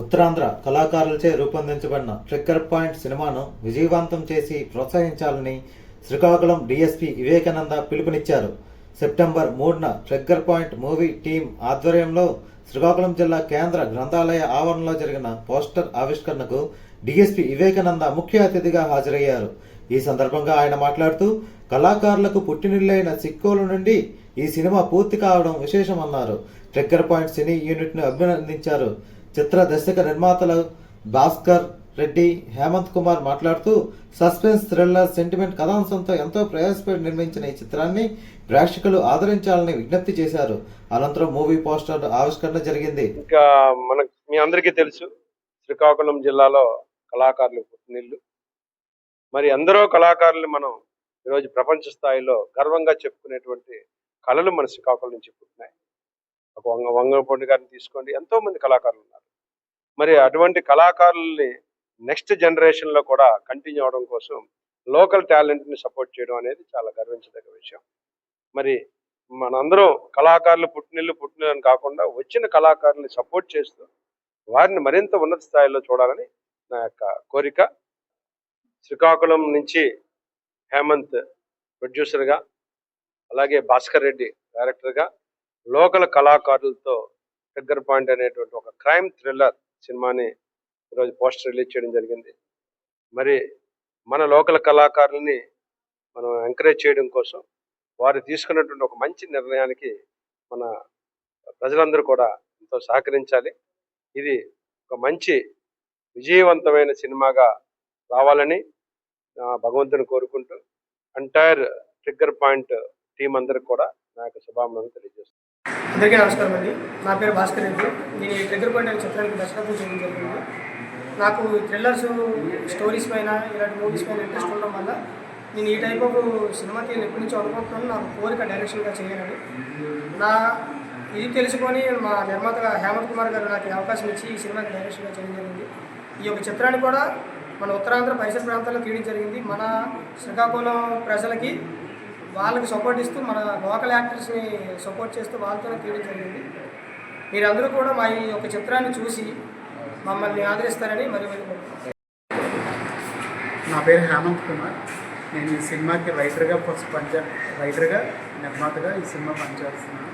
ఉత్తరాంధ్ర కళాకారులచే రూపొందించబడిన trigger point సినిమాను విజయవంతం చేసి ప్రోత్సహించాలని శ్రీకాకుళం డీఎస్పీ వివేకానంద పిలుపునిచ్చారు. సెప్టెంబర్ మూడున ట్రిగ్గర్ పాయింట్ మూవీ టీం ఆధ్వర్యంలో శ్రీకాకుళం జిల్లా కేంద్ర గ్రంథాలయ ఆవరణలో జరిగిన పోస్టర్ ఆవిష్కరణకు డీఎస్పీ వివేకానంద ముఖ్య అతిథిగా హాజరయ్యారు. ఈ సందర్భంగా ఆయన మాట్లాడుతూ కళాకారులకు పుట్టినిల్లైన సిక్కోలు నుండి ఈ సినిమా పూర్తి కావడం విశేషమన్నారు. ట్రిగ్గర్ పాయింట్ సినీ యూనిట్ను అభినందించారు. చిత్ర దర్శక నిర్మాతలు భాస్కర్ రెడ్డి హేమంత్ కుమార్ మాట్లాడుతూ సస్పెన్స్ థ్రిల్లర్ సెంటిమెంట్ కథాంశంతో ఎంతో ప్రయాసపడి నిర్మించిన ఈ చిత్రాన్ని ప్రేక్షకులు ఆదరించాలని విజ్ఞప్తి చేశారు. అనంతరం మూవీ పోస్టర్ ఆవిష్కరణ జరిగింది. ఇంకా మనకు మీ అందరికీ తెలుసు శ్రీకాకుళం జిల్లాలో కళాకారులు పుట్టినిల్లు. మరి ఎందరో కళాకారులు మనం ఈరోజు ప్రపంచ స్థాయిలో గర్వంగా చెప్పుకునేటువంటి కళలు మన శ్రీకాకుళం నుంచి పుట్టినాయి. ఒక వంగ వంగపొండి గారిని తీసుకోండి. ఎంతో మంది కళాకారులు ఉన్నారు. మరి అటువంటి కళాకారుల్ని నెక్స్ట్ జనరేషన్లో కూడా కంటిన్యూ అవడం కోసం లోకల్ టాలెంట్ని సపోర్ట్ చేయడం అనేది చాలా గర్వించదగ్గ విషయం. మరి మనందరం కళాకారులు పుట్టినిల్లు పుట్టినని కాకుండా వచ్చిన కళాకారుల్ని సపోర్ట్ చేస్తూ వారిని మరింత ఉన్నత స్థాయిలో చూడాలని నా యొక్క కోరిక. శ్రీకాకుళం నుంచి హేమంత్ ప్రొడ్యూసర్గా అలాగే భాస్కర్ రెడ్డి డైరెక్టర్గా లోకల్ కళాకారులతో ట్రిగ్గర్ పాయింట్ అనేటువంటి ఒక క్రైమ్ థ్రిల్లర్ సినిమాని ఈరోజు పోస్టర్ రిలీజ్ చేయడం జరిగింది. మరి మన లోకల్ కళాకారుల్ని మనం ఎంకరేజ్ చేయడం కోసం వారు తీసుకున్నటువంటి ఒక మంచి నిర్ణయానికి మన ప్రజలందరూ కూడా ఎంతో సహకరించాలి. ఇది ఒక మంచి విజయవంతమైన సినిమాగా రావాలని భగవంతుని కోరుకుంటూ ఎంటైర్ ట్రిగ్గర్ పాయింట్ టీం అందరికి కూడా నా యొక్క శుభాకాంక్షలు తెలియజేస్తున్నాను. అందరికీ నమస్కారం అండి. నా పేరు భాస్కర్ రెడ్డి. నేను ఈ ట్రిగర్ పాయింట్ అనే చిత్రానికి దర్శకత్వం చేయడం జరిగింది. నాకు థ్రిల్లర్స్ స్టోరీస్ పైన ఇలాంటి మూవీస్ పైన ఇంట్రెస్ట్ ఉండడం వల్ల నేను ఈ టైప్ ఆఫ్ సినిమాకి నేను ఎప్పటి నుంచో అనుకుంటున్నాను నాకు కోరిక డైరెక్షన్గా చేయాలని. నా ఇది తెలుసుకొని మా నిర్మాత హేమంత్ కుమార్ గారు నాకు అవకాశం ఇచ్చి ఈ సినిమాకి డైరెక్షన్గా చేయడం జరిగింది. ఈ యొక్క చిత్రాన్ని కూడా మన ఉత్తరాంధ్ర పరిసర ప్రాంతాల్లో తీయడం జరిగింది. మన శ్రీకాకుళం ప్రజలకి వాళ్ళకి సపోర్ట్ ఇస్తూ మన లోకల్ యాక్టర్స్ని సపోర్ట్ చేస్తూ వాళ్ళతోనే తీయడం జరిగింది. మీరందరూ కూడా మా ఈ యొక్క చిత్రాన్ని చూసి మమ్మల్ని ఆదరిస్తారని మరి నా పేరు హేమంత్ కుమార్. నేను ఈ సినిమాకి రైటర్గా ఫస్ట్ పనిచే రైటర్గా నిర్మాతగా ఈ సినిమా పనిచేస్తున్నాను.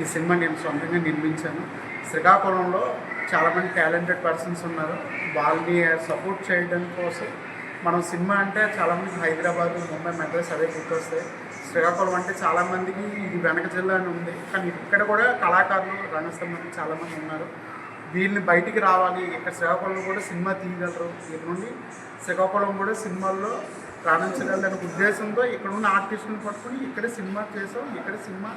ఈ సినిమా నేను సొంతంగా నిర్మించాను. శ్రీకాకుళంలో చాలామంది టాలెంటెడ్ పర్సన్స్ ఉన్నారు. వాళ్ళని సపోర్ట్ చేయడం కోసం మనం సినిమా అంటే చాలామంది హైదరాబాద్ ముంబై మెడ్రాస్ అవే గుర్తొస్తాయి. శ్రీకాకుళం అంటే చాలామందికి ఇది వెనక జిల్లా అని ఉంది. కానీ ఇక్కడ కూడా కళాకారులు రంగస్థలం చాలామంది ఉన్నారు. వీళ్ళని బయటికి రావాలి. ఇక్కడ శ్రీకాకుళం కూడా సినిమా తీయగలరు. ఇక్కడ నుండి శ్రీకాకుళం కూడా సినిమాల్లో రాణించగలరనే ఉద్దేశంతో ఇక్కడ ఉన్న ఆర్టిస్టులను పట్టుకుని ఇక్కడే సినిమా చేసాం. ఇక్కడ సినిమా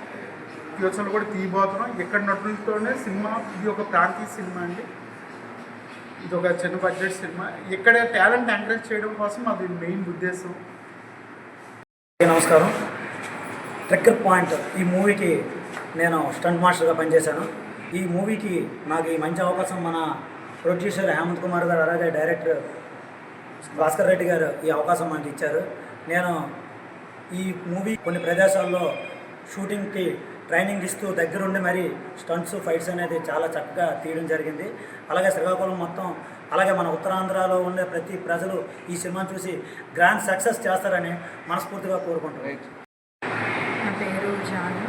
ఫ్యూచర్లో కూడా తీయబోతున్నాం. ఇక్కడ నటులతోనే సినిమా ఇది ఒక ప్రాంతీయ సినిమా అండి. ఇది ఒక చిన్న బడ్జెట్ సినిమా. ఇక్కడ టాలెంట్ ఎంకరేజ్ చేయడం కోసం అది మెయిన్ ఉద్దేశం. నమస్కారం. ట్రిక్కర్ పాయింట్ ఈ మూవీకి నేను స్టంట్ మాస్టర్గా పనిచేశాను. ఈ మూవీకి నాకు ఈ మంచి అవకాశం మన ప్రొడ్యూసర్ హేమంత్ కుమార్ గారు అలాగే డైరెక్టర్ భాస్కర్ రెడ్డి గారు ఈ అవకాశం మనకి ఇచ్చారు. నేను ఈ మూవీ కొన్ని ప్రదేశాల్లో షూటింగ్కి ట్రైనింగ్ ఇస్తూ దగ్గరుండి మరి స్టంట్స్ ఫైట్స్ అనేది చాలా చక్కగా తీయడం జరిగింది. అలాగే శ్రీకాకుళం మొత్తం అలాగే మన ఉత్తరాంధ్రలో ఉండే ప్రతి ప్రజలు ఈ సినిమాను చూసి గ్రాండ్ సక్సెస్ చేస్తారని మనస్ఫూర్తిగా కోరుకుంటున్నాను నా పేరు జాను.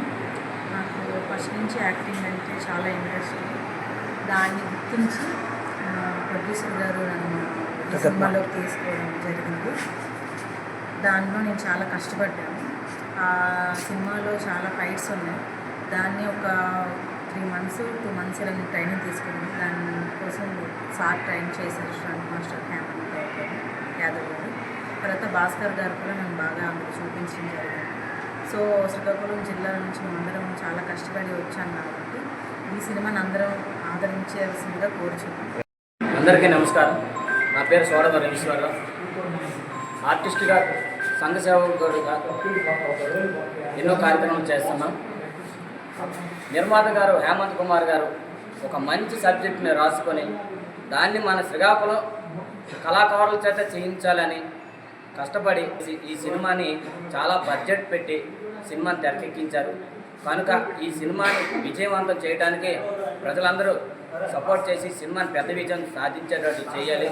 నాకు ఫస్ట్ నుంచి యాక్టింగ్ అంటే చాలా ఇంట్రెస్ట్. దాన్ని గుర్తించి ప్రొడ్యూసర్ గారు నన్ను సినిమాలోకి తీసుకోవడం జరిగింది. దానిలో నేను చాలా కష్టపడ్డాను. ఆ సినిమాలో చాలా ఫైట్స్ ఉన్నాయి. దాన్ని ఒక త్రీ మంత్స్ టూ మంత్స్ ఇలా నేను ట్రైనింగ్ తీసుకున్నాను. దానికోసం సార్ ట్రైన్ చేశారు స్టంట్ మాస్టర్ క్యాంప్ యాదవ్ గారు తర్వాత భాస్కర్ గారు కూడా నన్ను బాగా అందులో చూపించడం జరిగింది. సో శ్రీకాకుళం జిల్లా నుంచి మేమందరం చాలా కష్టపడి వచ్చాం కాబట్టి ఈ సినిమాని అందరం ఆదరించాల్సిందిగా కోరుచున్నాం. అందరికీ నమస్కారం. నా పేరు సోడవర రమేశ్వరరావు ఆర్టిస్ట్గా సంఘ సేవకుడిగా ఎన్నో కార్యక్రమాలు చేస్తున్నాం. నిర్మాత గారు హేమంత్ కుమార్ గారు ఒక మంచి సబ్జెక్ట్ని రాసుకొని దాన్ని మన శ్రీకాకుళం కళాకారుల చేత చేయించాలని కష్టపడి ఈ- ఈ సినిమాని చాలా బడ్జెట్ పెట్టి సినిమాని తెరకెక్కించారు. కనుక ఈ సినిమాని విజయవంతం చేయడానికి ప్రజలందరూ సపోర్ట్ చేసి సినిమాని పెద్ద విజయం సాధించేటట్టు చేయాలి.